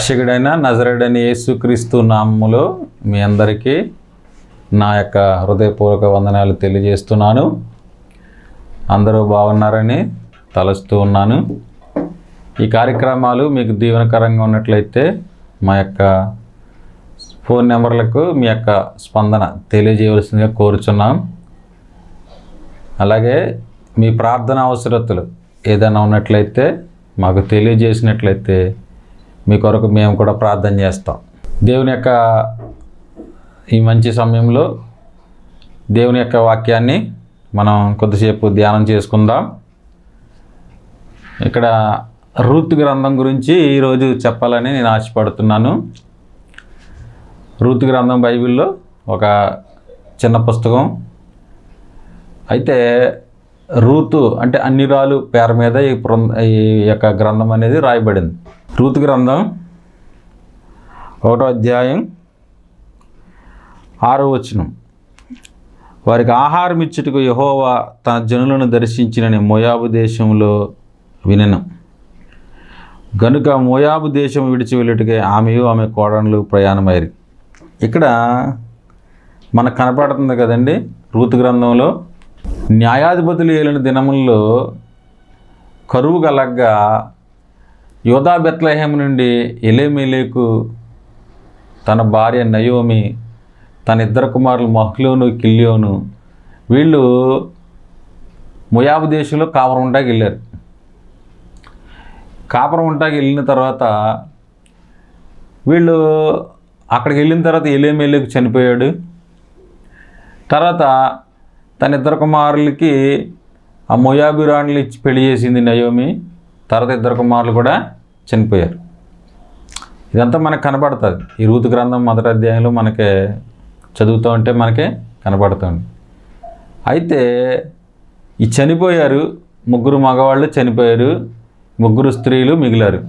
రక్షకుడైన నజరడని యేసుక్రీస్తు నామములో మీ అందరికీ నా యొక్క హృదయపూర్వక వందనాలు తెలియజేస్తున్నాను. అందరూ బాగున్నారని తలుస్తూ ఉన్నాను. ఈ కార్యక్రమాలు మీకు దీవెనకరంగా ఉన్నట్లయితే మా యొక్క ఫోన్ నెంబర్లకు మీ యొక్క స్పందన తెలియజేయవలసిందిగా కోరుచున్నాం. అలాగే మీ ప్రార్థన అవసరతలు ఏదైనా ఉన్నట్లయితే మాకు తెలియజేసినట్లయితే మీ కొరకు మేము కూడా ప్రార్థన చేస్తాం. దేవుని యొక్క ఈ మంచి సమయంలో దేవుని యొక్క వాక్యాన్ని మనం కొద్దిసేపు ధ్యానం చేసుకుందాం. ఇక్కడ రూత్ గ్రంథం గురించి ఈరోజు చెప్పాలని నేను ఆశపడుతున్నాను. రూత్ గ్రంథం బైబిల్లో ఒక చిన్న పుస్తకం. అయితే రూతు అంటే అన్ని రాలు పేర మీద ఈ ఈ యొక్క గ్రంథం అనేది రాయబడింది. రూతు గ్రంథం ఒకటో అధ్యాయం ఆరో వచనం. వారికి ఆహారం ఇచ్చుటకు యహోవా తన జనులను దర్శించిన మోయాబు దేశంలో వినను. గనుక మోయాబు దేశం విడిచి వెళ్ళటకే ఆమెయు ఆమె కోడన్లు ప్రయాణమయ్యారు. ఇక్కడ మనకు కనపడుతుంది కదండి రూతు గ్రంథంలో న్యాయాధిపతులు ఏలిన దినముల్లో కరువు కలగ్గా యోధా బెత్లహేమ్ నుండి ఎలేమెలేకు తన భార్య నయోమి తన ఇద్దరు కుమారులు మహ్లోను కిల్యోను వీళ్ళు ముయాబు దేశంలో కాపురం ఉంటాకి వెళ్ళారు. కాపురం ఉంటాకి వెళ్ళిన తర్వాత వీళ్ళు అక్కడికి వెళ్ళిన తర్వాత ఎలేమెలేకు చనిపోయాడు. తర్వాత తన ఇద్దరు కుమారులకి ఆ మొయాబిరాణులు ఇచ్చి పెళ్ళి చేసింది నయోమి. తర్వాత ఇద్దరు కుమారులు కూడా చనిపోయారు. ఇదంతా మనకు కనబడుతుంది. ఈ రూతు గ్రంథం మొదటి అధ్యాయంలో మనకి చదువుతూ ఉంటే మనకే కనబడుతుంది. అయితే ఈ చనిపోయారు ముగ్గురు మగవాళ్ళు చనిపోయారు ముగ్గురు స్త్రీలు మిగిలారు.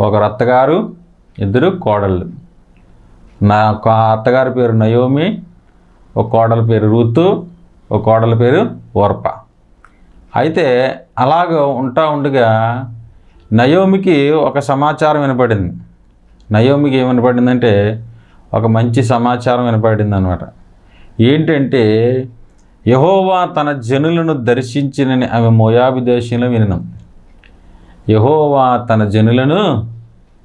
ఒకరు అత్తగారు ఇద్దరు కోడళ్ళు. నా ఒక అత్తగారి పేరు నయోమి ఒక కోడల పేరు రూతు ఒక కోడల పేరు ఓర్ప. అయితే అలాగ ఉంటా ఉండగా నయోమికి ఒక సమాచారం వినపడింది. నయోమికి ఏం వినపడిందంటే ఒక మంచి సమాచారం వినపడింది అనమాట ఏంటంటే యహోవా తన జనులను దర్శించినని ఆమె మోయాబి దేశంలో వినను. యహోవా తన జనులను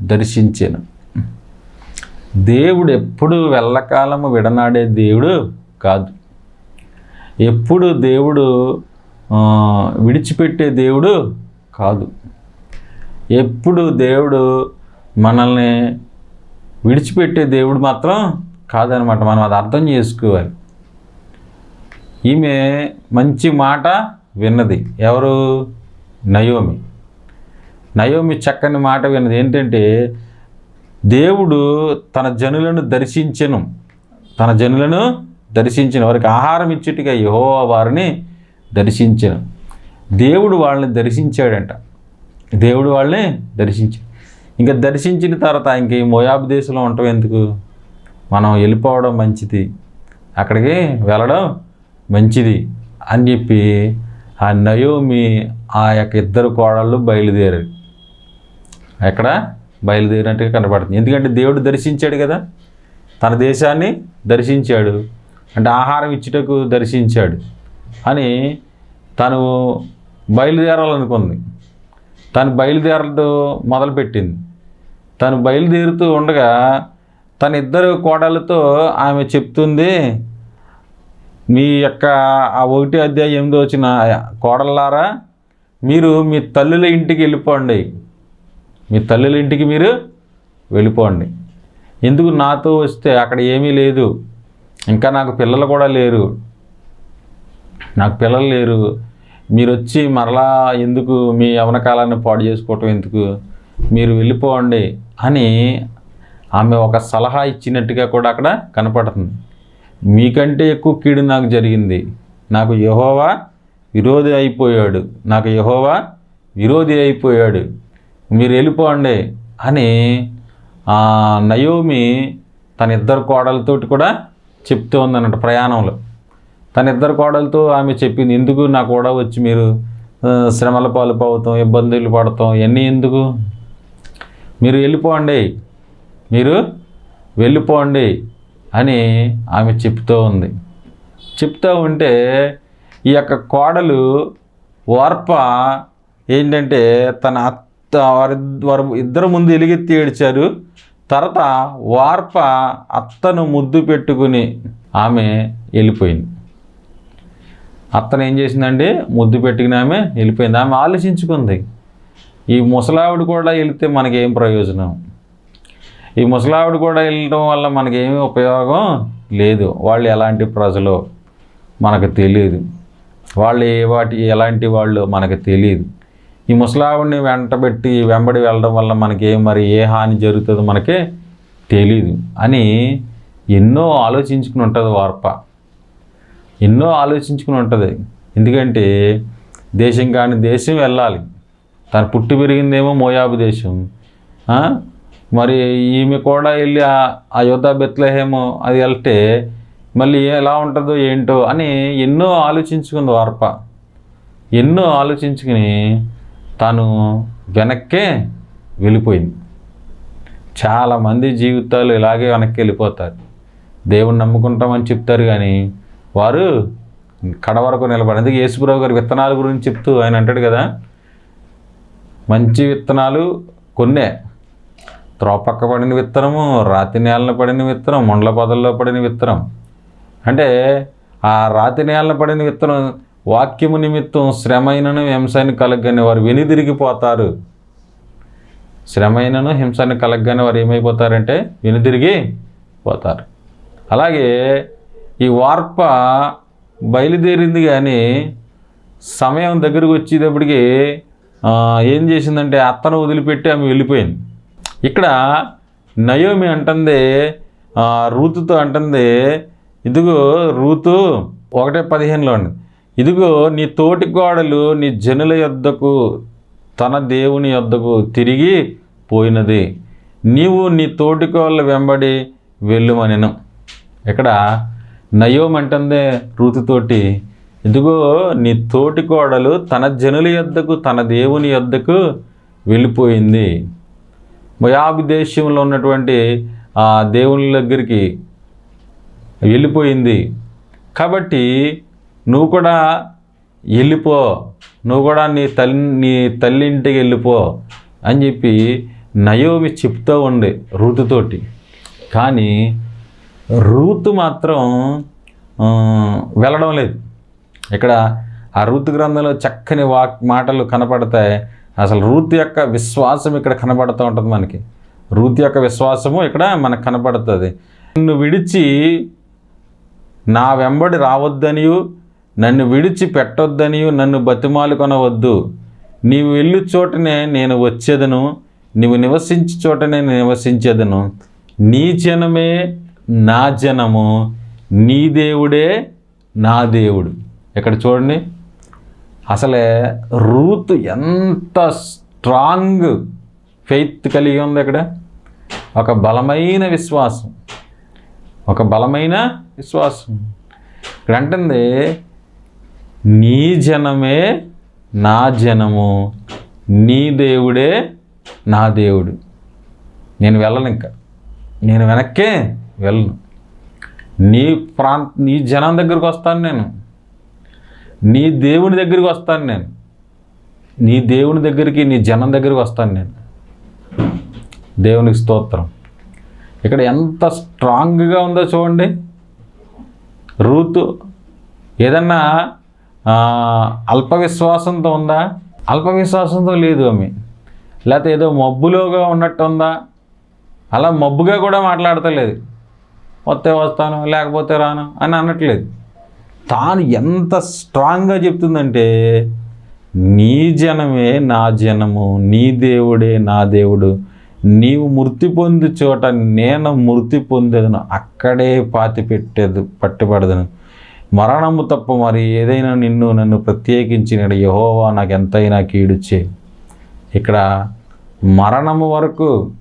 దర్శించాను. దేవుడు ఎప్పుడు వెళ్ళకాలము విడనాడే దేవుడు కాదు. ఎప్పుడు దేవుడు విడిచిపెట్టే దేవుడు కాదు. ఎప్పుడు దేవుడు మనల్ని విడిచిపెట్టే దేవుడు మాత్రం కాదనమాట. మనం అది అర్థం చేసుకోవాలి. ఈమె మంచి మాట విన్నది. ఎవరు? నయోమి. నయోమి చక్కని మాట విన్నది. ఏంటంటే దేవుడు తన జనులను దర్శించను. తన జనులను దర్శించిన. వారికి ఆహారం ఇచ్చుటిగా యహో వారిని దర్శించను. దేవుడు వాళ్ళని దర్శించాడంట. దేవుడు వాళ్ళని దర్శించాడు ఇంకా దర్శించిన తర్వాత ఇంక ఈ మోయాబు దేశంలో ఉండటం ఎందుకు? మనం వెళ్ళిపోవడం మంచిది. అక్కడికి వెళ్ళడం మంచిది అని చెప్పి ఆ నయోమి ఆ యొక్క ఇద్దరు కోడళ్ళు బయలుదేరారు. ఎక్కడ? బయలుదేరినట్టుగా కనబడుతుంది. ఎందుకంటే దేవుడు దర్శించాడు కదా. తన దేశాన్ని దర్శించాడు. అంటే ఆహారం ఇచ్చుటకు దర్శించాడు అని తను బయలుదేరాలనుకుంది. తను బయలుదేరడం మొదలుపెట్టింది. తను బయలుదేరుతూ ఉండగా తన ఇద్దరు కోడలతో ఆమె చెప్తుంది మీ యొక్క ఆ ఒకటి అధ్యాయం ఎనిమిది వచ్చిన కోడల్లారా మీరు మీ తల్లుల ఇంటికి వెళ్ళిపోండి. మీ తల్లుల ఇంటికి మీరు వెళ్ళిపోండి. ఎందుకు నాతో వస్తే అక్కడ ఏమీ లేదు. ఇంకా నాకు పిల్లలు కూడా లేరు. నాకు పిల్లలు లేరు. మీరు వచ్చి మరలా ఎందుకు మీ యవనకాలాన్ని పాడు చేసుకోవటం ఎందుకు? మీరు వెళ్ళిపోండి అని ఆమె ఒక సలహా ఇచ్చినట్టుగా కూడా అక్కడ కనపడుతుంది. మీకంటే ఎక్కువ కీడు నాకు జరిగింది. నాకు యహోవా విరోధి అయిపోయాడు. నాకు యహోవా విరోధి అయిపోయాడు. మీరు వెళ్ళిపోండి అని నయోమి తన ఇద్దరు కోడలతోటి కూడా చెప్తూ ఉందన్నట్టు ప్రయాణంలో. తన ఇద్దరు కోడలతో ఆమె చెప్పింది ఎందుకు నా కూడా వచ్చి మీరు శ్రమల పాలు ఇబ్బందులు పడతాం ఇవన్నీ ఎందుకు? మీరు వెళ్ళిపోండి మీరు వెళ్ళిపోండి అని ఆమె చెప్తూ ఉంది. చెప్తూ ఉంటే ఈ యొక్క కోడలు వార్ప ఏంటంటే తన అత్త వారి వారు ఇద్దరు ముందు ఎలుగెత్తి ఏడ్చారు. తర్వాత వార్ప అత్తను ముద్దు పెట్టుకుని ఆమె వెళ్ళిపోయింది. అత్తను ఏం చేసిందండి? ముద్దు పెట్టుకుని ఆమె వెళ్ళిపోయింది. ఆమె ఆలోచించుకుంది. ఈ ముసలావిడ కూడా వెళితే మనకేం ప్రయోజనం? ఈ ముసలావిడ కూడా వెళ్ళడం వల్ల మనకేమీ ఉపయోగం లేదు. వాళ్ళు ఎలాంటి ప్రజలు? మనకు తెలియదు. వాళ్ళు ఏ వాటి ఎలాంటి వాళ్ళు మనకు తెలియదు. ఈ ముసలావిడిని వెంటబెట్టి వెంబడి వెళ్ళడం వల్ల మనకి మరి ఏ హాని జరుగుతుందో మనకే తెలీదు అని ఎన్నో ఆలోచించుకుని ఉంటుంది వార్ప. ఎన్నో ఆలోచించుకుని ఉంటుంది. ఎందుకంటే దేశం కాని దేశం వెళ్ళాలి. తను పుట్టి పెరిగిందేమో మోయాబు దేశం. మరి ఈమె కూడా వెళ్ళి ఆ- యుద్ధ యోధ బెత్లహేమో అది వెళ్తే మళ్ళీ ఎలా ఉంటుందో ఏంటో అని ఎన్నో ఆలోచించుకుంది వార్ప. ఎన్నో ఆలోచించుకుని తను వెనక్కే వెళ్ళిపోయింది. చాలామంది జీవితాలు ఇలాగే వెనక్కి వెళ్ళిపోతారు. దేవుణ్ణి నమ్ముకుంటామని చెప్తారు కానీ వారు కడ వరకు నిలబడి అందుకే యేసుప్రభు గారి విత్తనాల గురించి చెప్తూ ఆయన అంటాడు కదా మంచి విత్తనాలు కొన్నే. త్రోపక్క పడిన విత్తనము రాతి నేలన పడిన విత్తనం ముండ్ల పొదల్లో పడిన విత్తనం. అంటే ఆ రాతి నేలన పడిన విత్తనం వాక్యము నిమిత్తం శ్రమైనను హింసని కలగని వారు వెనుదిరిగిపోతారు శ్రమైనను హింసని కలగని వారు ఏమైపోతారంటే వెనుదిరిగి పోతారు. అలాగే ఈ వార్ప బయలుదేరింది కానీ సమయం దగ్గరకు వచ్చేటప్పటికి ఏం చేసిందంటే అత్తను వదిలిపెట్టి ఆమె వెళ్ళిపోయింది. ఇక్కడ నయోమి అంటుంది రూతుతో అంటుంది ఇదిగో రూతు ఒకటే పదిహేనులో ఉంది ఇదిగో నీ తోటి గోడలు నీ జనుల యొద్దకు తన దేవుని యొద్దకు తిరిగి పోయినది. నీవు నీ తోటికోళ్ళ వెంబడి వెళ్ళుమనెను. ఇక్కడ నయోం అంటుందే రూతుతోటి ఇదిగో నీ తోటి కోడలు తన జనుల యొద్దకు తన దేవుని యొద్దకు వెళ్ళిపోయింది. మొయాబు దేశంలో ఉన్నటువంటి ఆ దేవుని దగ్గరికి వెళ్ళిపోయింది. కాబట్టి నువ్వు కూడా వెళ్ళిపో నువ్వు కూడా నీ తల్లి నీ తల్లి ఇంటికి వెళ్ళిపో అని చెప్పి నయోమి చెప్తూ ఉండే రూతుతోటి. కానీ రూతు మాత్రం వెళ్ళడం లేదు. ఇక్కడ ఆ రూతు గ్రంథంలో చక్కని వాక్ మాటలు కనపడతాయి. అసలు రూతు యొక్క విశ్వాసం ఇక్కడ కనపడుతూ ఉంటుంది మనకి. రూతు యొక్క విశ్వాసము ఇక్కడ మనకు కనపడుతుంది. నిన్ను విడిచి నా వెంబడి రావద్దనియు నన్ను విడిచి పెట్టొద్దనియు నన్ను బతిమాలు కొనవద్దు. నీవు వెళ్ళు చోటనే నేను వచ్చేదను నీవు నివసించి చోటనే నివసించేదను. నీ జనమే నా జనము నీ దేవుడే నా దేవుడు. ఇక్కడ చూడండి? అసలే రూత్ ఎంత స్ట్రాంగ్ ఫెయిత్ కలిగి ఉంది ఇక్కడ ఒక బలమైన విశ్వాసం. ఒక బలమైన విశ్వాసం. ఇక్కడ అంటుంది నీ జనమే నా జనము నీ దేవుడే నా దేవుడు. నేను వెళ్ళను ఇంకా. నేను వెనక్కే వెళ్ళను నీ ప్రాంత నీ జనం దగ్గరికి వస్తాను నేను. నీ దేవుని దగ్గరికి వస్తాను నేను. నీ దేవుని దగ్గరికి నీ జనం దగ్గరికి వస్తాను నేను. దేవునికి స్తోత్రం. ఇక్కడ ఎంత స్ట్రాంగ్గా ఉందో చూడండి. రూతు ఏదన్నా అల్ప విశ్వాసంతో ఉందా? అల్ప విశ్వాసంతో లేదు ఆమె. లేకపోతే ఏదో మబ్బులోగా ఉన్నట్టు ఉందా? అలా మబ్బుగా కూడా మాట్లాడతలేదు. వస్తే వస్తాను లేకపోతే రాను అని అనట్లేదు. తాను ఎంత స్ట్రాంగ్గా చెప్తుందంటే నీ జనమే నా జనము నీ దేవుడే నా దేవుడు నీవు మృతి పొంది చోట నేను మృతి పొందేదను అక్కడే పాతి పెట్టేది పట్టుబడదను. మరణము తప్ప మరి ఏదైనా నిన్ను నన్ను ప్రత్యేకించిన యహోవా నాకు ఎంతైనా కీడుచ్చే ఇక్కడ మరణము వరకు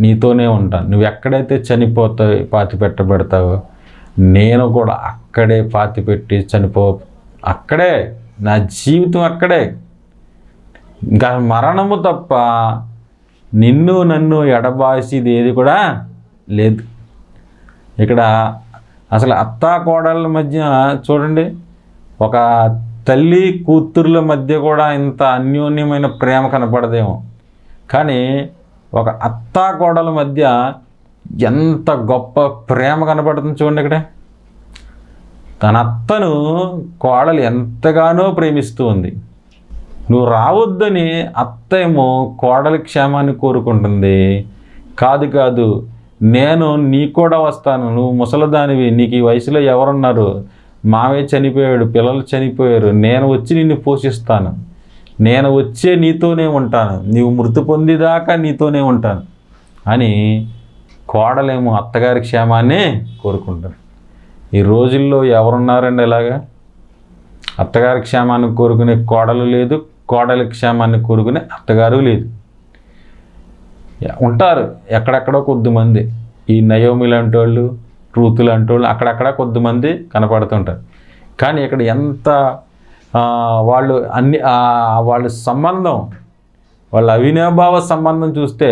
నీతోనే ఉంటాను నువ్వు ఎక్కడైతే చనిపోతావు పాతి పెట్టబడతావో నేను కూడా అక్కడే పాతి పెట్టి చనిపో అక్కడే నా జీవితం అక్కడే. ఇంకా మరణము తప్ప నిన్ను నన్ను ఎడబాసిది ఏది కూడా లేదు. ఇక్కడ అసలు అత్తా కోడళ్ళ మధ్య చూడండి ఒక తల్లి కూతుర్ల మధ్య కూడా ఇంత అన్యోన్యమైన ప్రేమ కనపడదేమో. కానీ ఒక అత్తా కోడల మధ్య ఎంత గొప్ప ప్రేమ కనబడుతుంది చూడండి ఇక్కడ. తన అత్తను కోడలు ఎంతగానో ప్రేమిస్తూ ఉంది. నువ్వు రావద్దని అత్త ఏమో కోడలి క్షేమాన్ని కోరుకుంటుంది. కాదు కాదు నేను నీ కూడా వస్తాను. నువ్వు ముసలదానివి నీకు ఈ వయసులో ఎవరున్నారు? మావే చనిపోయాడు పిల్లలు చనిపోయారు. నేను వచ్చి నిన్ను పోషిస్తాను. నేను వచ్చే నీతోనే ఉంటాను. నీవు మృతి పొందిదాకా నీతోనే ఉంటాను అని కోడలేమో అత్తగారి క్షేమాన్ని కోరుకుంటారు ఈ రోజుల్లో ఎవరున్నారండి ఇలాగా? అత్తగారి క్షేమాన్ని కోరుకునే కోడలు లేదు కోడలి క్షేమాన్ని కోరుకునే అత్తగారు లేదు. ఉంటారు ఎక్కడెక్కడో కొద్దిమంది. ఈ నయోమి లాంటి వాళ్ళు రూతు లాంటి వాళ్ళు అక్కడక్కడ కొద్దిమంది కనపడుతుంటారు. కానీ ఇక్కడ ఎంత వాళ్ళు అన్ని వాళ్ళ సంబంధం వాళ్ళ అవినాభావ సంబంధం చూస్తే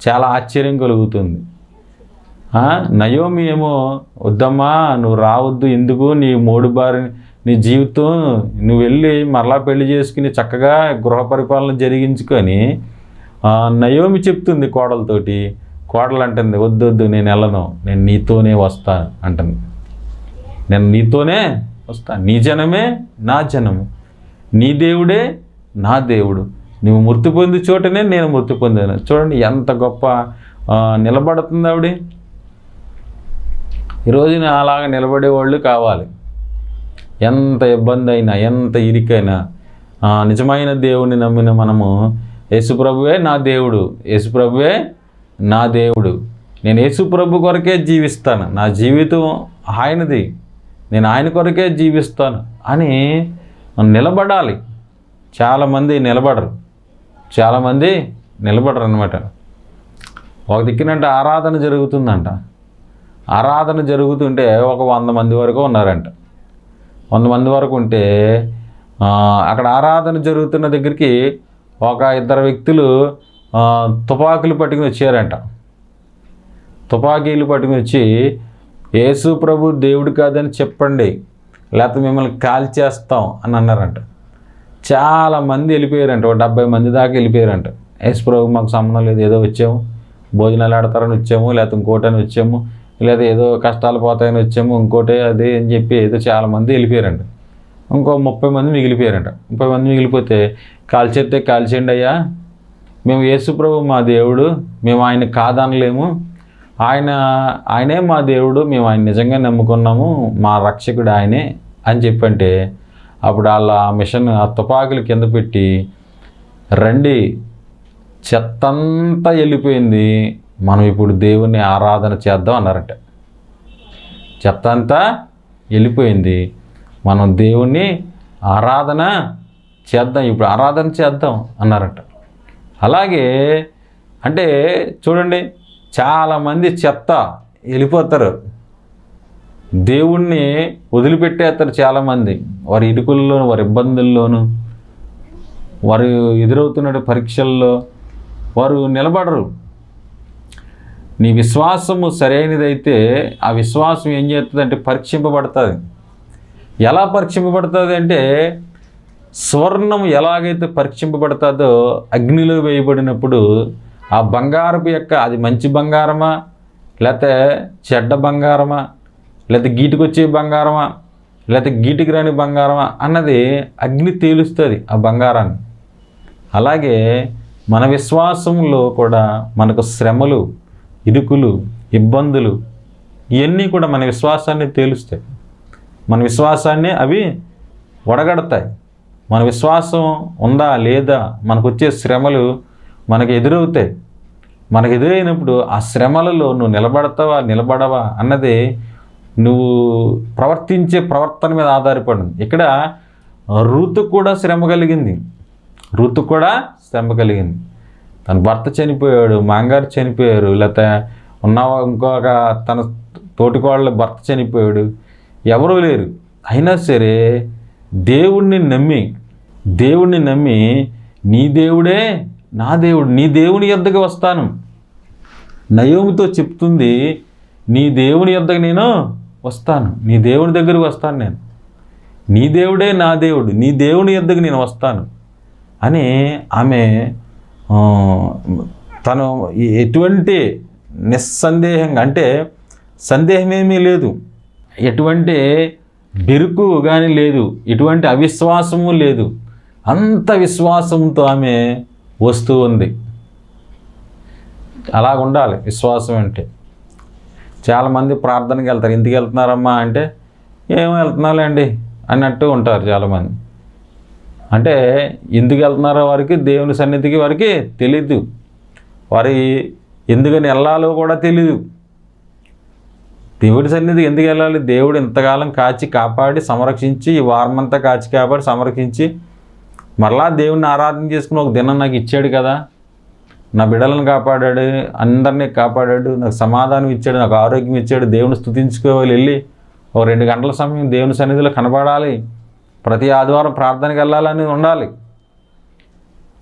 చాలా ఆశ్చర్యం కలుగుతుంది. నయోమి ఏమో వద్దమ్మా నువ్వు రావద్దు ఎందుకు? నీ మూడు బారి నీ జీవితం నువ్వు వెళ్ళి మరలా పెళ్ళి చేసుకుని చక్కగా గృహ పరిపాలన జరిగించుకొని నయోమి చెప్తుంది కోడలతోటి. కోడలు అంటుంది వద్దు వద్దు నేను వెళ్ళను నేను నీతోనే వస్తాను అంటుంది. నేను నీతోనే వస్తాను నీ జనమే నా జనము. నీ దేవుడే నా దేవుడు. నువ్వు మృతి పొంది చోటనే నేను మృతి పొందాను. చూడండి ఎంత గొప్ప నిలబడుతుంది ఆవిడ. ఈరోజు అలాగా నిలబడేవాళ్ళు కావాలి. ఎంత ఇబ్బంది అయినా ఎంత ఇరికైనా నిజమైన దేవుని నమ్మిన మనము యేసుప్రభువే నా దేవుడు. యేసుప్రభువే నా దేవుడు. నేను యేసుప్రభు కొరకే జీవిస్తాను. నా జీవితం ఆయనది. నేను ఆయన కొరకే జీవిస్తాను అని నిలబడాలి. చాలామంది నిలబడరు. చాలామంది నిలబడరు అనమాట ఒక దిక్కునంటే ఆరాధన జరుగుతుందంట. ఆరాధన జరుగుతుంటే ఒక వంద మంది వరకు ఉన్నారంట. వంద మంది వరకు ఉంటే అక్కడ ఆరాధన జరుగుతున్న దగ్గరికి ఒక ఇద్దరు వ్యక్తులు తుపాకులు పట్టుకుని వచ్చారంట. తుపాకీలు పట్టుకుని వచ్చి యేసు ప్రభు దేవుడు కాదని చెప్పండి. లేకపోతే మిమ్మల్ని కాల్చేస్తాం అని అన్నారంట. చాలా మంది వెళ్ళిపోయారంట. ఒక డెబ్బై మంది దాకా వెళ్ళిపోయారంట. యేసు ప్రభు మాకు సంబంధం లేదు. ఏదో వచ్చాము. భోజనాలు ఆడతారని వచ్చాము. లేకపోతే ఇంకోటని వచ్చాము. లేదా ఏదో కష్టాలు పోతాయని వచ్చాము. ఇంకోటి అది అని చెప్పి ఏదో చాలా మంది వెళ్ళిపోయారంట. ఇంకో ముప్పై మంది మిగిలిపోయారంట. ముప్పై మంది మిగిలిపోతే కాల్చేస్తే కాల్చేయండి అయ్యా. మేము యేసుప్రభు మా దేవుడు. మేము ఆయన కాదనలేము. ఆయన ఆయనే మా దేవుడు మేము ఆయన నిజంగా నమ్ముకున్నాము మా రక్షకుడు ఆయనే అని చెప్పంటే అప్పుడు వాళ్ళ ఆ మిషన్ ఆ తుపాకులు కింద పెట్టి రండి చెత్తంతా వెళ్ళిపోయింది మనం ఇప్పుడు దేవుణ్ణి ఆరాధన చేద్దాం అన్నారట. చెత్త అంతా వెళ్ళిపోయింది మనం దేవుణ్ణి ఆరాధన చేద్దాం ఇప్పుడు ఆరాధన చేద్దాం అన్నారట. అలాగే అంటే చూడండి చాలామంది చెత్త వెళ్ళిపోతారు. దేవుణ్ణి వదిలిపెట్టేస్తారు చాలామంది. వారి ఇరుకుల్లోను వారి ఇబ్బందుల్లోనూ వారు ఎదురవుతున్న పరీక్షల్లో వారు నిలబడరు. నీ విశ్వాసము సరైనదైతే ఆ విశ్వాసం ఏం చేస్తుందంటే పరీక్షింపబడుతుంది. ఎలా పరీక్షింపబడుతుంది అంటే స్వర్ణం ఎలాగైతే పరీక్షింపబడుతుందో అగ్నిలో వేయబడినప్పుడు ఆ బంగారపు యొక్క అది మంచి బంగారమా? లేకపోతే చెడ్డ బంగారమా? లేకపోతే గీటుకొచ్చే బంగారమా? లేకపోతే గీటికి రాని బంగారమా? అన్నది అగ్ని తేలుస్తుంది ఆ బంగారాన్ని. అలాగే మన విశ్వాసంలో కూడా మనకు శ్రమలు ఇరుకులు ఇబ్బందులు ఇవన్నీ కూడా మన విశ్వాసాన్ని తేలుస్తాయి. మన విశ్వాసాన్ని అవి వడగడతాయి. మన విశ్వాసం ఉందా లేదా? మనకు వచ్చే శ్రమలు మనకు ఎదురవుతాయి మనకు ఎదురైనప్పుడు ఆ శ్రమలలో నువ్వు నిలబడతావా నిలబడవా అన్నది నువ్వు ప్రవర్తించే ప్రవర్తన మీద ఆధారపడింది. ఇక్కడ ఋతు కూడా శ్రమ కలిగింది. ఋతు కూడా శ్రమ కలిగింది. తన భర్త చనిపోయాడు మాంగారు చనిపోయారు లేకపోతే ఉన్న ఇంకొక తన తోటికోళ్ళ భర్త చనిపోయాడు ఎవరూ లేరు. అయినా సరే దేవుణ్ణి నమ్మి దేవుణ్ణి నమ్మి నీ దేవుడే నా దేవుడు నీ దేవుని యొద్దకు వస్తాను. నయోమితో చెప్తుంది నీ దేవుని యొద్దకు నేను వస్తాను. నీ దేవుని దగ్గరకు వస్తాను నేను. నీ దేవుడే నా దేవుడు నీ దేవుని యొద్దకు నేను వస్తాను. అని ఆమె తను ఎటువంటి నిస్సందేహంగా అంటే సందేహమేమీ లేదు. ఎటువంటి బెరుకు కానీ లేదు. ఎటువంటి అవిశ్వాసము లేదు. అంత విశ్వాసంతో ఆమె వస్తూ ఉంది. అలాగ ఉండాలి విశ్వాసం అంటే చాలామంది ప్రార్థనకి వెళ్తారు ఇంటికి వెళ్తున్నారమ్మా అంటే ఏం వెళ్తున్నాలేండి అన్నట్టు ఉంటారు చాలామంది. అంటే ఎందుకు వెళ్తున్నారో వారికి దేవుని సన్నిధికి వారికి తెలీదు. వారి ఎందుకని వెళ్ళాలో కూడా తెలీదు. దేవుడి సన్నిధికి ఎందుకు వెళ్ళాలి? దేవుడు ఇంతకాలం కాచి కాపాడి సంరక్షించి ఈ వారమంతా కాచి కాపాడి సంరక్షించి మరలా దేవుణ్ణి ఆరాధన చేసుకుని ఒక దినం నాకు ఇచ్చాడు కదా. నా బిడ్డలను కాపాడాడు అందరినీ కాపాడాడు నాకు సమాధానం ఇచ్చాడు నాకు ఆరోగ్యం ఇచ్చాడు దేవుని స్థుతించుకోవాలి వెళ్ళి ఒక రెండు గంటల సమయం దేవుని సన్నిధిలో కనపడాలి ప్రతి ఆదివారం ప్రార్థనకి వెళ్ళాలని ఉండాలి.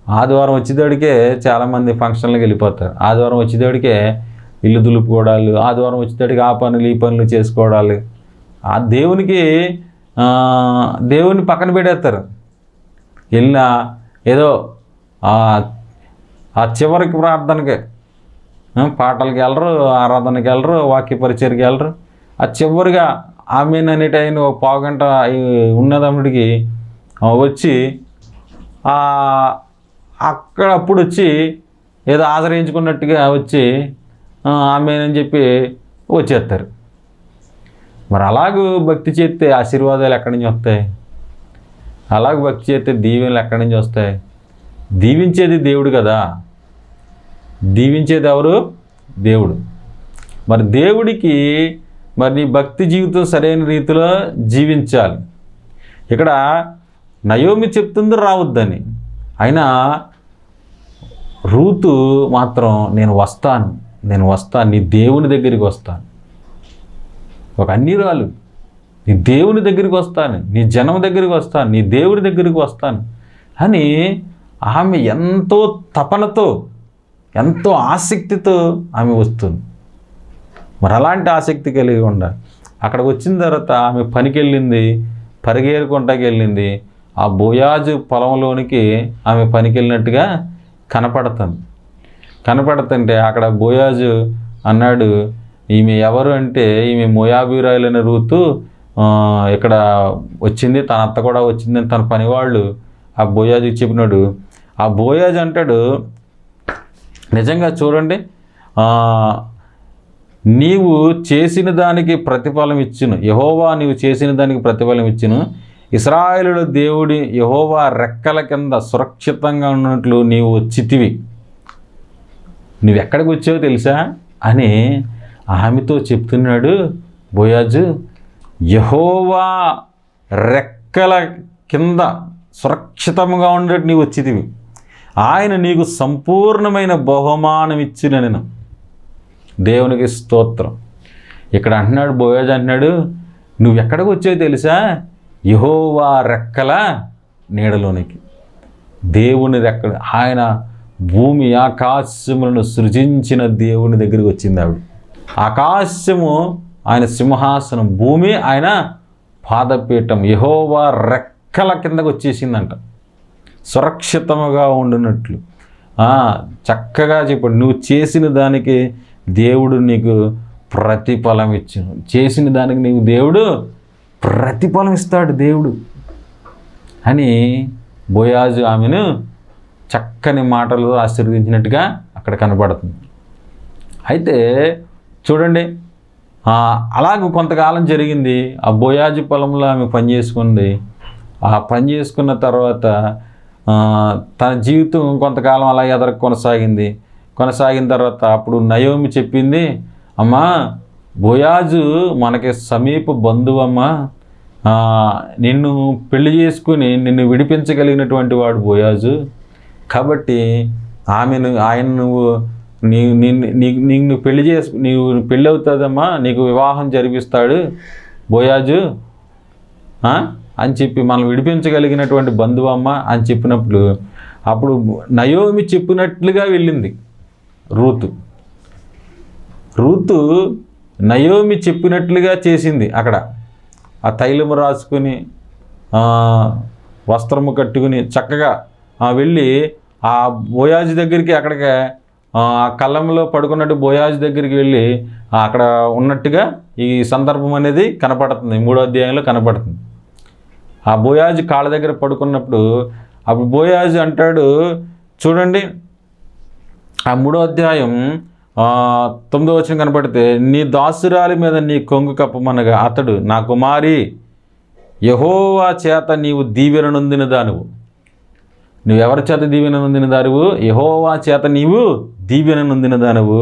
ఆదివారం వచ్చేటోడికే చాలామంది ఫంక్షన్లకు వెళ్ళిపోతారు. ఆదివారం వచ్చేటోడికే ఇల్లు దులుపుకోవడాలు ఆదివారం వచ్చేటోడికి ఆ పనులు ఈ పనులు చేసుకోవడాలు. ఆ దేవునికి దేవుని పక్కన పెడేస్తారు వెళ్ళిన ఏదో ఆ చివరికి ప్రార్థనకి పాటలకి వెళ్ళరు ఆరాధనకి వెళ్ళరు వాక్య పరిచయకి వెళ్ళరు. ఆ చివరిగా ఆమెను అనేటి అయిన ఒక పావు గంట ఉన్నదమ్ముడికి వచ్చి అక్కడ అప్పుడు వచ్చి ఏదో ఆశ్రయించుకున్నట్టుగా వచ్చి ఆ, ఆమెనని చెప్పి వచ్చేస్తారు. మరి అలాగూ భక్తి చేస్తే ఆశీర్వాదాలు ఎక్కడి నుంచి వస్తాయి? అలాగ భక్తి చేస్తే దీవెనలు ఎక్కడి నుంచి వస్తాయి? దీవించేది దేవుడు కదా. దీవించేది ఎవరు? దేవుడు. మరి దేవుడికి మరి నీ భక్తి జీవితం సరైన రీతిలో జీవించాలి. ఇక్కడ నయోమి చెప్తుంది రావద్దని. అయినా రూతు మాత్రం నేను వస్తాను నేను వస్తాను నీ దేవుని దగ్గరికి వస్తాను. ఒక అన్నిరాలు. నీ దేవుని దగ్గరికి వస్తాను నీ జనం దగ్గరికి వస్తాను నీ దేవుడి దగ్గరికి వస్తాను. అని ఆమె ఎంతో తపనతో ఎంతో ఆసక్తితో ఆమె వస్తుంది. మరి అలాంటి ఆసక్తి కలిగి ఉండాలి అక్కడికి వచ్చిన తర్వాత ఆమె పనికి వెళ్ళింది పరిగేరుకుంటాకి వెళ్ళింది ఆ బోయాజు పొలంలోనికి ఆమె పనికి వెళ్ళినట్టుగా కనపడుతుంది. కనపడుతుంటే అక్కడ బోయాజు అన్నాడు ఈమె ఎవరు అంటే ఈమె మోయాబీరాయలైన రూతు ఇక్కడ వచ్చింది తన అత్త కూడా వచ్చింది తన పనివాళ్ళు. ఆ బోయాజుకి చెప్పినాడు. ఆ బోయాజ్ అంటాడు నిజంగా చూడండి నీవు చేసిన దానికి ప్రతిఫలం ఇచ్చును. యహోవా నీవు చేసిన దానికి ప్రతిఫలం ఇచ్చును. ఇస్రాయేలుల దేవుడి యహోవా రెక్కల కింద సురక్షితంగా ఉన్నట్లు నీవు వచ్చితివి. నువ్వు ఎక్కడికి వచ్చావో తెలుసా? అని ఆమెతో చెప్తున్నాడు బోయాజు. యహోవా రెక్కల కింద సురక్షితంగా ఉండేట్టు నీవు వచ్చితివి. ఆయన నీకు సంపూర్ణమైన బహుమానం ఇచ్చిన నేను దేవునికి స్తోత్రం. ఇక్కడ అంటున్నాడు బోయాజ్ అంటున్నాడు నువ్వు ఎక్కడికి వచ్చావు తెలుసా? యహోవా రెక్కల నీడలోనికి. దేవుని రెక్కల ఆయన భూమి ఆకాశములను సృజించిన దేవుని దగ్గరికి వచ్చింది ఆవిడ. ఆకాశము ఆయన సింహాసనం భూమి ఆయన పాదపీఠం. యహోవా రెక్కల కిందకు వచ్చేసిందంట. సురక్షితముగా ఉండినట్లు. చక్కగా చెప్పాడు నువ్వు చేసిన దానికి దేవుడు నీకు ప్రతిఫలం ఇచ్చాను చేసిన దానికి నీకు దేవుడు ప్రతిఫలం ఇస్తాడు దేవుడు. అని బోయాజు ఆమెను చక్కని మాటలు ఆశీర్వదించినట్టుగా అక్కడ కనపడుతుంది అయితే చూడండి అలాగ కొంతకాలం జరిగింది. ఆ బోయాజి పొలంలో ఆమె పని చేసుకుంది. ఆ పని చేసుకున్న తర్వాత తన జీవితం కొంతకాలం అలా ఎదర కొనసాగింది. కొనసాగిన తర్వాత అప్పుడు నయోమి చెప్పింది అమ్మా బోయాజు మనకి సమీప బంధువు అమ్మా నిన్ను పెళ్ళి చేసుకుని నిన్ను విడిపించగలిగినటువంటి వాడు బోయాజు. కాబట్టి ఆమెను ఆయన నువ్వు నీ నిన్ను నీ- నిన్ను పెళ్ళి చేసు నీవు పెళ్ళి అవుతుందమ్మా నీకు వివాహం జరిపిస్తాడు బోయాజు అని చెప్పి మనం విడిపించగలిగినటువంటి బంధువమ్మ అని చెప్పినప్పుడు అప్పుడు నయోమి చెప్పినట్లుగా వెళ్ళింది రూతు. రూతు నయోమి చెప్పినట్లుగా చేసింది అక్కడ. ఆ తైలము రాసుకుని వస్త్రము కట్టుకుని చక్కగా వెళ్ళి ఆ బోయాజు దగ్గరికి అక్కడికి కళ్ళంలో పడుకున్నట్టు బోయాజ్ దగ్గరికి వెళ్ళి అక్కడ ఉన్నట్టుగా ఈ సందర్భం అనేది కనపడుతుంది. మూడో అధ్యాయంలో కనపడుతుంది. ఆ బోయాజ్ కాళ్ళ దగ్గర పడుకున్నప్పుడు అప్పుడు బోయాజ్ అంటాడు చూడండి ఆ మూడో అధ్యాయం తొమ్మిదో వచ్చిన కనపడితే నీ దాసురాలి మీద నీ కొంగు కప్పమనగా అతడు నా కుమారి యహోవా చేత నీవు దీవెన నొందిన దానువు నువ్వు ఎవరి చేత దీవెన నొందిన దారువు యహోవా చేత నీవు దీవెన నొందిన దానవు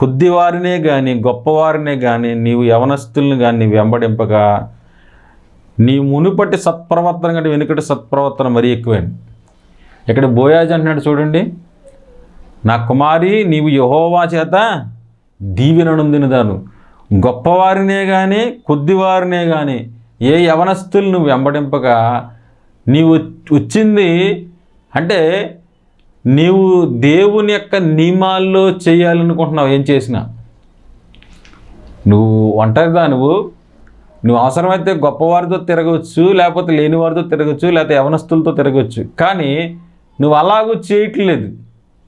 కొద్దివారినే కానీ గొప్పవారినే కానీ నీవు యవనస్తుల్ని కానీ నీవు వెంబడింపక నీ మునుపటి సత్ప్రవర్తన కంటే వెనుకటి సత్ప్రవర్తన మరీ ఎక్కువైంది. ఇక్కడ బోయాజ్ అంటున్నాడు చూడండి. నా కుమారి నీవు యహోవా చేత దీవెన నొందినదాను. గొప్పవారినే కానీ కొద్దివారినే కానీ ఏ యవనస్తులు నువ్వు వెంబడింపక నీవు వచ్చింది అంటే నీవు దేవుని యొక్క నియమాల్లో చేయాలనుకుంటున్నావు ఏం చేసినా? నువ్వు ఒంటరిదా నువ్వు నువ్వు అవసరమైతే గొప్పవారితో తిరగవచ్చు లేకపోతే లేని వారితో తిరగచ్చు లేకపోతే యవనస్తులతో తిరగచ్చు కానీ నువ్వు అలాగూ చేయట్లేదు.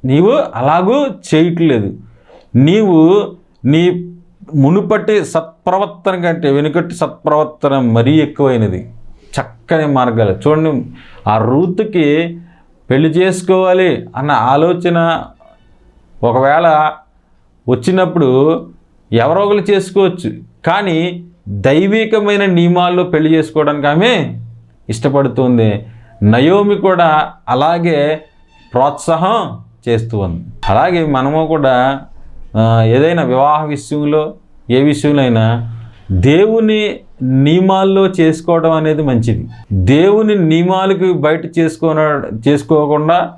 నీవు అలాగూ చేయట్లేదు. నీవు నీ మునుపటి సత్ప్రవర్తన కంటే వెనుకటి సత్ప్రవర్తన మరీ ఎక్కువైనది. చక్కని మార్గాలు. చూడండి ఆ రూత్కి పెళ్ళి చేసుకోవాలి అన్న ఆలోచన ఒకవేళ వచ్చినప్పుడు ఎవరో ఒకరు చేసుకోవచ్చు. కానీ దైవికమైన నియమాల్లో పెళ్ళి చేసుకోవడానికి ఆమె ఇష్టపడుతుంది. నయోమి కూడా అలాగే ప్రోత్సాహం చేస్తూ ఉంది. అలాగే మనము కూడా ఏదైనా వివాహ విషయంలో ఏ విషయంలో అయినా దేవుని నియమాల్లో చేసుకోవడం అనేది మంచిది. దేవుని నియమాలకు బయట చేసుకో చేసుకోకుండా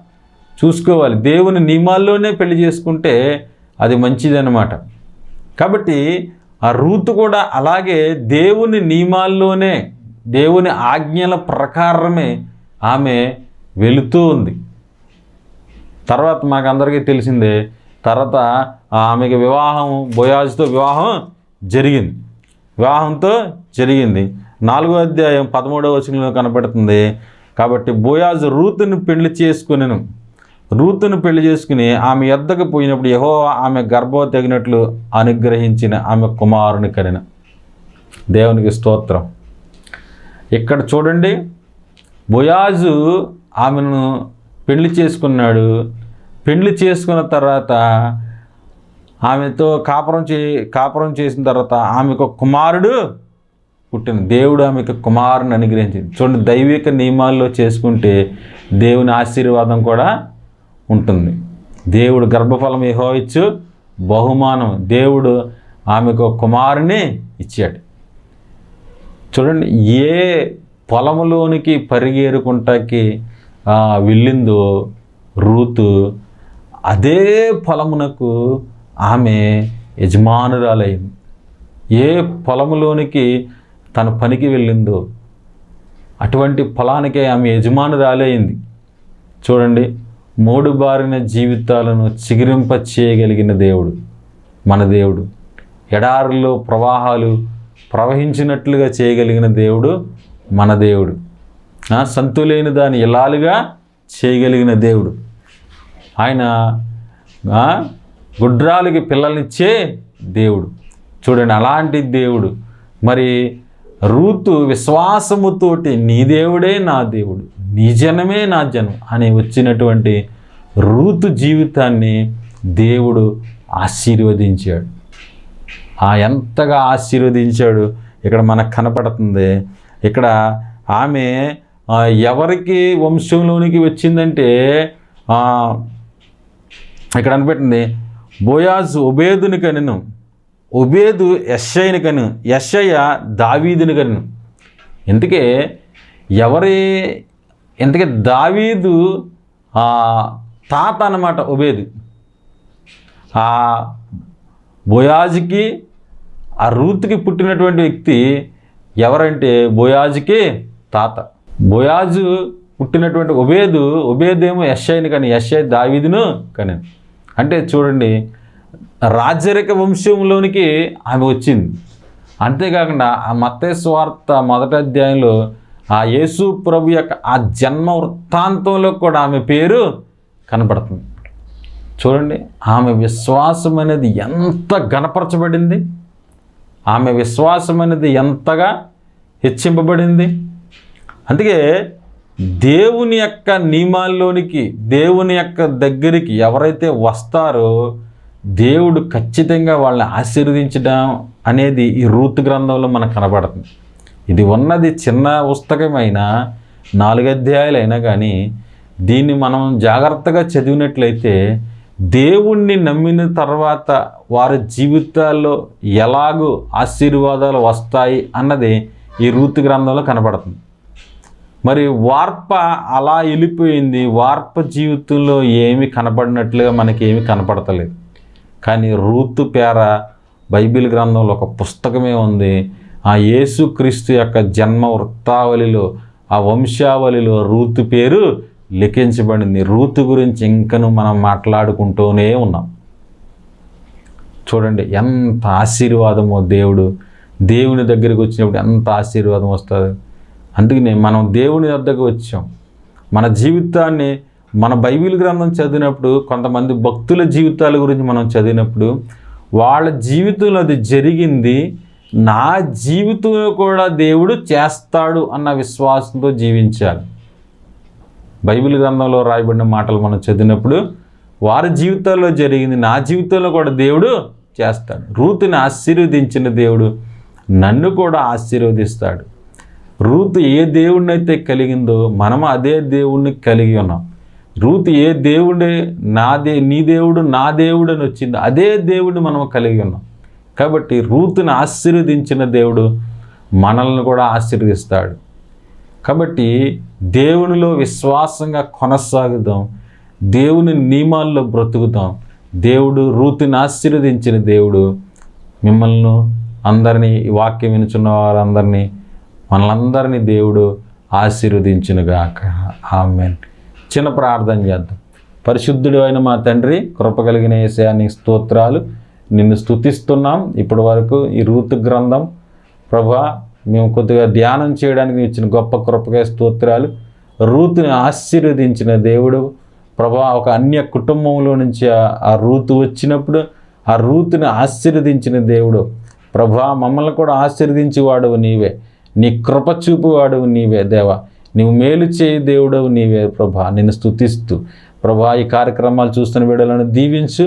చూసుకోవాలి. దేవుని నియమాల్లోనే పెళ్ళి చేసుకుంటే అది మంచిదన్నమాట. కాబట్టి ఆ రూతు కూడా అలాగే దేవుని నియమాల్లోనే దేవుని ఆజ్ఞల ప్రకారమే ఆమె వెళుతూ ఉంది. తర్వాత మాకు అందరికీ తెలిసిందే తర్వాత ఆమెకి వివాహం బొయాజ్తో వివాహం జరిగింది. వివాహంతో జరిగింది. నాలుగో అధ్యాయం పదమూడవ వచనంలో కనపడుతుంది కాబట్టి బోయాజ్ రూతుని పెళ్ళి చేసుకునేను. రూతును పెళ్ళి చేసుకుని ఆమె ఎద్దకు పోయినప్పుడు యహో ఆమె గర్భవ తగినట్లు అనుగ్రహించిన ఆమె కుమారుని కనిన. దేవునికి స్తోత్రం. ఇక్కడ చూడండి బొయాజు ఆమెను పెళ్ళి చేసుకున్నాడు. పెళ్ళి చేసుకున్న తర్వాత ఆమెతో కాపురం చే కాపురం చేసిన తర్వాత ఆమెకు కుమారుడు పుట్టిన దేవుడు ఆమెకు కుమారుని అనుగ్రహించింది. చూడండి దైవిక నియమాల్లో చేసుకుంటే దేవుని ఆశీర్వాదం కూడా ఉంటుంది. దేవుడు గర్భఫలం ఏహో ఇచ్చు బహుమానం. దేవుడు ఆమెకు కుమారుని ఇచ్చాడు. చూడండి ఏ పొలములోనికి పరిగేరుకుంటాకి వెళ్ళిందో రూతు అదే పొలమునకు ఆమె యజమానురాలైంది. ఏ పొలములోనికి తన పనికి వెళ్ళిందో అటువంటి పొలానికే ఆమె యజమానురాలైంది. చూడండి మూడు బారిన జీవితాలను చిగిరింప చేయగలిగిన దేవుడు మన దేవుడు. ఎడారుల్లో ప్రవాహాలు ప్రవహించినట్లుగా చేయగలిగిన దేవుడు మన దేవుడు. సంతులేని దాని ఇలాలుగా చేయగలిగిన దేవుడు. ఆయన గుడ్రాలకి పిల్లల్నిచ్చే దేవుడు. చూడండి అలాంటి దేవుడు. మరి రూతు విశ్వాసముతోటి నీ దేవుడే నా దేవుడు నీ జనమే నా జనం అని వచ్చినటువంటి రూతు జీవితాన్ని దేవుడు ఆశీర్వదించాడు. ఆ ఎంతగా ఆశీర్వదించాడు ఇక్కడ మనకు కనపడుతుంది. ఇక్కడ ఆమె ఎవరికి వంశంలోనికి వచ్చిందంటే ఇక్కడ అనిపెట్టింది బోయాజ్ ఉబేదుని కనెను. ఒబేదు యశ్ఐని కను యశ్ఐయ దావీదుని కను. ఇంతకే ఎవరి ఇంతకే దావీదు తాత అన్నమాట ఒబేదు ఆ బోయాజ్కి ఆ రూత్కి పుట్టినటువంటి వ్యక్తి ఎవరంటే బోయాజ్కి తాత. బోయాజు పుట్టినటువంటి ఉబేదు ఒబేదేమో యశ్ఐని కానీ యశ్ఐ దావీదును కానీ. అంటే చూడండి రాజరిక వంశంలోనికి ఆమె వచ్చింది. అంతేకాకుండా ఆ మతేశ్వార్త మొదటి అధ్యాయంలో ఆ యేసు ప్రభు యొక్క ఆ జన్మ వృత్తాంతంలో కూడా ఆమె పేరు కనపడుతుంది చూడండి ఆమె విశ్వాసం అనేది ఎంత గణపరచబడింది ఆమె విశ్వాసం అనేది ఎంతగా హెచ్చింపబడింది. అందుకే దేవుని యొక్క నియమాల్లోనికి దేవుని యొక్క దగ్గరికి ఎవరైతే వస్తారో దేవుడు ఖచ్చితంగా వాళ్ళని ఆశీర్వదించడం అనేది ఈ రూతు గ్రంథంలో మనకు కనబడుతుంది. ఇది ఉన్నది చిన్న పుస్తకమైన నాలుగు అధ్యాయాలైనా అయినా కానీ దీన్ని మనం జాగ్రత్తగా చదివినట్లయితే దేవుణ్ణి నమ్మిన తర్వాత వారి జీవితాల్లో ఎలాగూ ఆశీర్వాదాలు వస్తాయి అన్నది ఈ రూతు గ్రంథంలో కనబడుతుంది. మరి వార్ప అలా వెళ్ళిపోయింది. వార్ప జీవితంలో ఏమి కనపడినట్లుగా మనకి ఏమి కనపడతలేదు. కానీ రూతు పేర బైబిల్ గ్రంథంలో ఒక పుస్తకమే ఉంది. ఆ యేసుక్రీస్తు యొక్క జన్మ వృత్తావళిలో ఆ వంశావళిలో రూతు పేరు లిఖించబడింది. రూతు గురించి ఇంకను మనం మాట్లాడుకుంటూనే ఉన్నాం. చూడండి ఎంత ఆశీర్వాదమో దేవుడు. దేవుని దగ్గరికి వచ్చినప్పుడు ఎంత ఆశీర్వాదం వస్తుంది. అందుకనే మనం దేవుని వద్దకు వచ్చాం. మన జీవితాన్ని మన బైబిల్ గ్రంథం చదివినప్పుడు కొంతమంది భక్తుల జీవితాల గురించి మనం చదివినప్పుడు వాళ్ళ జీవితంలో అది జరిగింది నా జీవితంలో కూడా దేవుడు చేస్తాడు అన్న విశ్వాసంతో జీవించాలి. బైబిల్ గ్రంథంలో రాయబడిన మాటలు మనం చదివినప్పుడు వారి జీవితాల్లో జరిగింది నా జీవితంలో కూడా దేవుడు చేస్తాడు. రూతుని ఆశీర్వదించిన దేవుడు నన్ను కూడా ఆశీర్వదిస్తాడు. రూతు ఏ దేవుడిని అయితే కలిగిందో మనం అదే దేవుణ్ణి కలిగి ఉన్నాం. రూత్ ఏ దేవుడే నా దే నీ దేవుడు నా దేవుడు అని వచ్చింది అదే దేవుడిని మనం కలిగి ఉన్నాం. కాబట్టి రూతుని ఆశీర్వదించిన దేవుడు మనల్ని కూడా ఆశీర్వదిస్తాడు. కాబట్టి దేవునిలో విశ్వాసంగా కొనసాగుదాం. దేవుని నియమాల్లో బ్రతుకుతాం దేవుడు రూతుని ఆశీర్వదించిన దేవుడు మిమ్మల్ని అందరినీ ఈ వాక్యం వినుచున్న వారందరినీ మనలందరినీ దేవుడు ఆశీర్వదించునుగాక. ఆమెన్. చిన్న ప్రార్థన చేద్దాం. పరిశుద్ధుడు అయిన మా తండ్రి కృప కలిగిన ఏసయానికి స్తోత్రాలు నిన్ను స్తుతిస్తున్నాం. ఇప్పటి వరకు ఈ రూతు గ్రంథం ప్రభా మేము కొద్దిగా ధ్యానం చేయడానికి ఇచ్చిన గొప్ప కృపగా స్తోత్రాలు. రూతుని ఆశీర్వదించిన దేవుడు ప్రభా ఒక అన్య కుటుంబంలో నుంచి ఆ- రూతు వచ్చినప్పుడు ఆ రూతుని ఆశీర్వదించిన దేవుడు ప్రభా మమ్మల్ని కూడా ఆశీర్వదించేవాడు నీవే. నీ కృప చూపువాడు నీవే దేవా. నువ్వు మేలు చేయి దేవుడవు నీవే ప్రభా నిన్ను స్తుతిస్తూ. ప్రభా ఈ కార్యక్రమాలు చూస్తున్న వీడలను దీవించు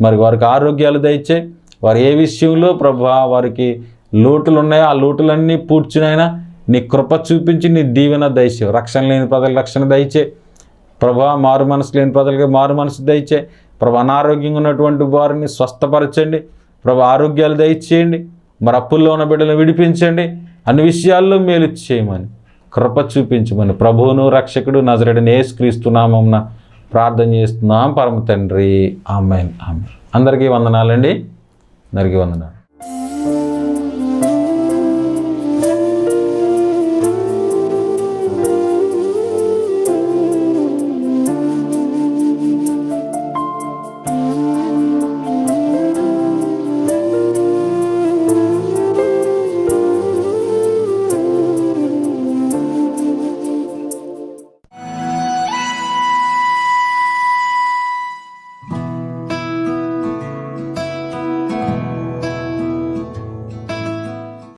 మరి వారికి ఆరోగ్యాలు దయచే. వారు ఏ విషయంలో ప్రభా వారికి లోటులు ఉన్నాయో ఆ లోటులన్నీ పూడ్చునైనా నీ కృప చూపించి నీ దీవెన దయచే రక్షణ లేని ప్రజలు రక్షణ దయచే. ప్రభా మారు మనసు లేని ప్రజలకి మారు మనసు దయచే. ప్రభా అనారోగ్యంగా ఉన్నటువంటి వారిని స్వస్థపరచండి. ప్రభా ఆరోగ్యాలు దయచేయండి. మరి అప్పుల్లో ఉన్న బిడ్డలను విడిపించండి. అన్ని విషయాల్లో మేలు చేయమని. కృప చూపించమని ప్రభువును రక్షకుడు నజరడిని ఏసుక్రీస్తున్నామన్న ప్రార్థన చేస్తున్నాం. పరమ తండ్రి. ఆమెన్. ఆమె అందరికీ వందనాలండి. అందరికీ వందనాలు.